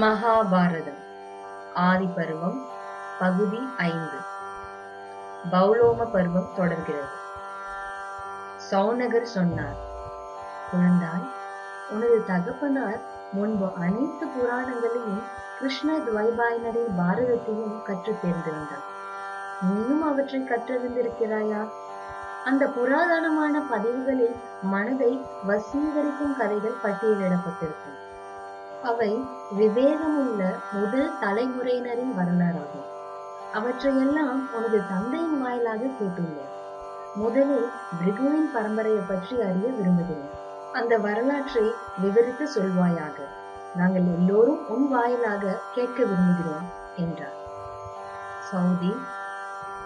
மகாபாரதம். ஆதிபருவம் பகுதி ஐந்து. பௌலோம பருவம் தொடர்கிறது. சௌனகர் சொன்னார் குழந்தாய் உனது தகப்பனார் முன்பு அனைத்து புராணங்களையும் கிருஷ்ண துவைபாயனரின் பாரதத்தையும் கற்றுத் தேர்ந்திருந்தார். நீயும் அவற்றை கற்றறிந்திருக்கிறாயா? அந்த புராதனமான பதிவுகளில் மனதை வசீகரிக்கும் கதைகள் பட்டியலிடப்பட்டிருக்கும் அவை விவேகமுள்ள முதல் தலைமுறையினரின் வரலாறாகும் அவற்றையெல்லாம் உனது தந்தையின் வாயிலாக கேட்டுள்ளேன். முதலில் பிரிகுவின் பரம்பரையை பற்றி அறிய விரும்புகிறேன். அந்த வரலாற்றை விவரித்து சொல்வாயாக நாங்கள் எல்லோரும் உன் வாயிலாக கேட்க விரும்புகிறோம் என்றார். சவுதி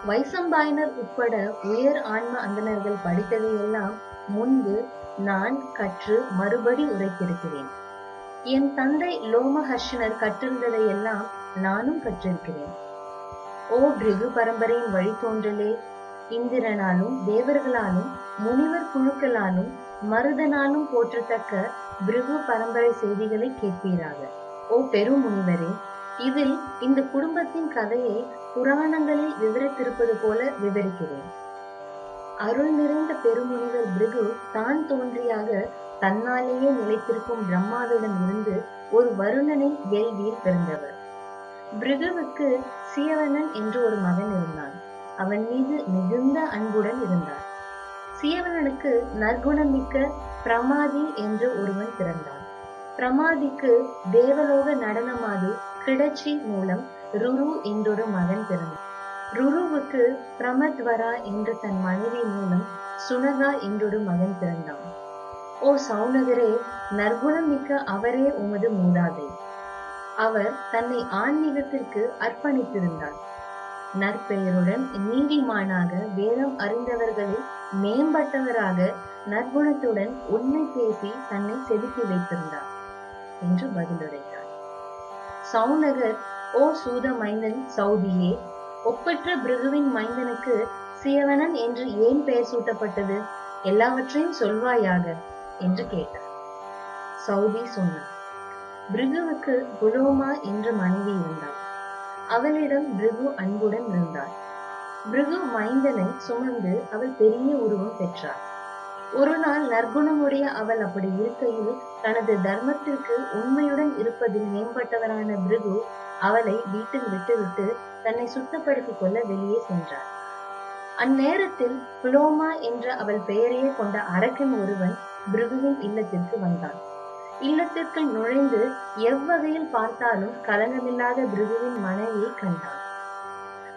வைசம்பாயினர் உட்பட உயர் ஆன்ம அந்தணர்கள் படித்ததையெல்லாம் முன்பு நான் கற்று மறுபடி உரைத்திருக்கிறேன். என் தந்தை லோமஹர்ஷனர் கற்றிருந்ததை எல்லாம் நானும் கற்றிருக்கிறேன். ஓ பிருகு பரம்பரையின் வழித்தோன்றலே இந்திரனாலும் தேவர்களாலும் முனிவர் குழுக்களாலும் மருதனாலும் போற்றத்தக்க பிருகு பரம்பரை செய்திகளை கேட்பீராக. ஓ பெருமுனிவரே இதில் இந்த குடும்பத்தின் கதையை புராணங்களில் விவரித்திருப்பது போல விவரிக்கிறேன். அருள் நிறைந்த பெருமுனிவர் பிருகு தான் தோன்றியாக தன்னாலேயே நிலைத்திருக்கும் பிரம்மாவிடம் இருந்து ஒரு வருணனின் வேள்வியில் பிறந்தவர். பிருகுவுக்கு சியவனன் என்று ஒரு மகன் இருந்தான். அவன் மீது மிகுந்த அன்புடன் இருந்தார் சியவனனுக்கு நற்குணம் மிக்க பிரமாதி என்று ஒருவன் பிறந்தான். பிரமாதிக்கு தேவலோக நடனமாது கிடச்சி மூலம் ருரு என்றொரு மகன் பிறந்தான். ருருவுக்கு பிரமத்வரா என்ற தன் மனைவி மூலம் சுனகா என்றொரு மகன் பிறந்தான். ஓ சௌனகரே நற்குணம் மிக்க அவரே உமது மூதாதை. அவர் தன்னை ஆன்மீகத்திற்கு அர்ப்பணித்திருந்தார். நற்பெயருடன் நீதிமானாக வேதம் அறிந்தவர்களில் மேம்பட்டவராக நற்குணத்துடன் உண்மை பேசி தன்னை செதுக்கி வைத்திருந்தார் என்று பதிலுரைத்தார். சௌனகர் ஓ சூத மைந்தன் சௌதியே ஒப்பற்ற பிருகுவின் மைந்தனுக்கு சியவனன் என்று ஏன் பெயர் சூட்டப்பட்டது? எல்லாவற்றையும் சொல்வாயாக. என்று கேட்டார். சௌபி சொன்னார் பிருகுவுக்கு புலோமா என்ற மனைவி இருந்தார் அவளிடம் பிருகு அன்புடன் இருந்தார் பிருகு மைந்தனை சுமந்து அவள் பெரிய உருவம் பெற்றார் ஒரு நாள் நற்குணமுடைய அவள் அப்படி இருக்கையில் தனது தர்மத்திற்கு உண்மையுடன் இருப்பதில் மேம்பட்டவரான பிருகு அவளை வீட்டில் விட்டுவிட்டு தன்னை சுத்தப்படுத்திக் கொள்ள வெளியே சென்றார் அந்நேரத்தில் புலோமா என்ற அவள் பெயரையே கொண்ட அரக்கன் ஒருவன் பிருகுவின் இல்லத்திற்கு வந்தான். இல்லத்திற்குள் நுழைந்து எவ்வகையில் பார்த்தாலும் கலங்கமில்லாத பிருகுவின் மனைவியை கண்டான்.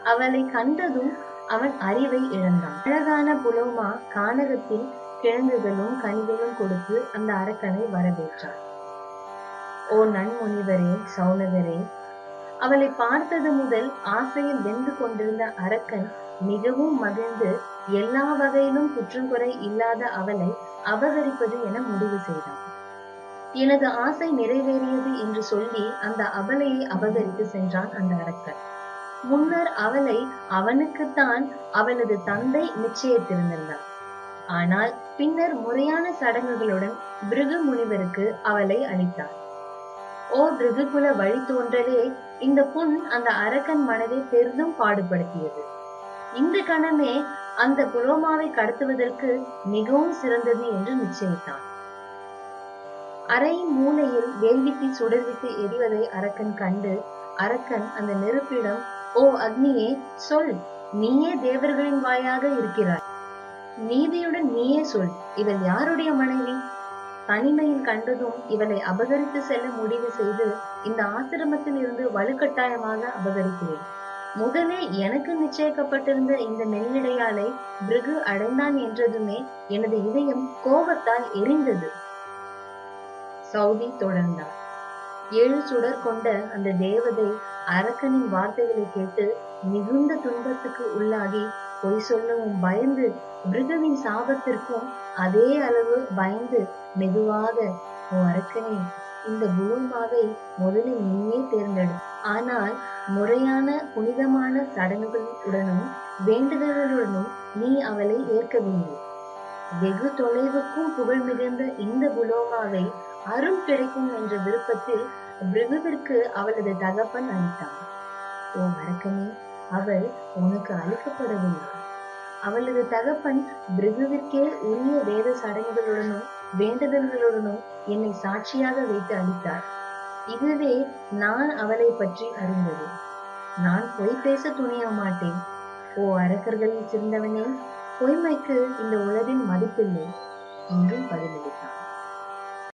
அவளை கண்டதும் அவன் அறிவை இழந்தான். அழகான புலோமா கானகத்தில் கிழங்குகளும் கனிகளும் கொடுத்து அந்த அரக்கனை வரவேற்றார் ஓ நன்முனிவரே சௌனகரே அவளை பார்த்தது முதல் ஆசையில் வெந்து கொண்டிருந்த அரக்கன் மிகவும் மகிழ்ந்து எல்லா வகையிலும் குற்றங்குறை இல்லாத அவளை அபகரிப்பது என முடிவு செய்தான். எனது ஆசை நிறைவேறியது என்று சொல்லி அந்த அவளையை அபகரித்து சென்றான் அந்த அரக்கன். முன்னர் அவளை அவனுக்குத்தான் அவளது தந்தை நிச்சயித்திருந்தார் ஆனால் பின்னர் முறையான சடங்குகளுடன் பிருகு முனிவருக்கு அவளை அளித்தார். ஓ பிருகுகுல வழி தோன்றலே இந்த புண் அந்த அரக்கன் மனதை பெரிதும் பாடுபடுத்தியது. இந்த கணமே அந்த குலோமாவை கடத்துவதற்கு மிகவும் சிறந்தது என்று நிச்சயித்தான். அறையின் மூலையில் வேள்விக்கு சுடர்விட்டு எரிவதை அரக்கன் கண்டு அரக்கன் அந்த நெருப்பிடம் ஓ அக்னியே சொல் நீயே தேவர்களின் வாயாக இருக்கிறாய். நீதியுடன் நீயே சொல் இவள் யாருடைய மனைவி தனிமையில் கண்டதும் இவளை அபகரித்து செல்ல முடிவு செய்து இந்த ஆசிரமத்தில் இருந்து வலுக்கட்டாயமாக அபகரிக்கிறேன். முதலே எனக்கு நிச்சயிக்கப்பட்டிருந்த இந்த நெல்லிடையாலை பிருகு அடைந்தான் என்றதுமே எனது இதயம் கோபத்தால் எரிந்தது. சவுதி தொடர்ந்தார். ஏழு சுடர் கொண்ட அந்த தேவதை அரக்கனின் வார்த்தைகளை கேட்டு மிகுந்த துன்பத்துக்கு உள்ளாகி பொய் சொல்லவும் பயந்து பிருகவின் சாபத்திற்கும் அதே அளவு பயந்து மெதுவாக ஓ அரக்கனே இந்த பூர்மாவை முதலில் நீயே தேர்ந்தெடு. ஆனால் முறையான புனிதமான சடங்குகளுடனும் வேண்டுதல்களுடனும் நீ அவளை ஏற்க வேண்டும் வெகு தொலைவுக்கும் புகழ் மிகுந்த இந்த புலோமாவை அருள் கிடைக்கும் என்ற விருப்பத்தில் பிருகுவிற்கு அவளது தகப்பன் அளித்தான் ஓ அரக்கனே அவள் உனக்கு அளிக்கப்படவில்லை. அவளது தகப்பன் பிருகுவிற்கே உரிய வேத சடங்குகளுடனும் வேண்டுதல்களுடனும் என்னை சாட்சியாக வைத்து அளித்தார். இதுவே நான் அவளை பற்றி அறிந்தது. நான் பொய் பேச துணிய மாட்டேன். ஓ அரக்கர்களில் சிறந்தவனே பொய்மைக்கு இந்த உலகின் மதிப்பில்லை. என்று பதிலளித்தான்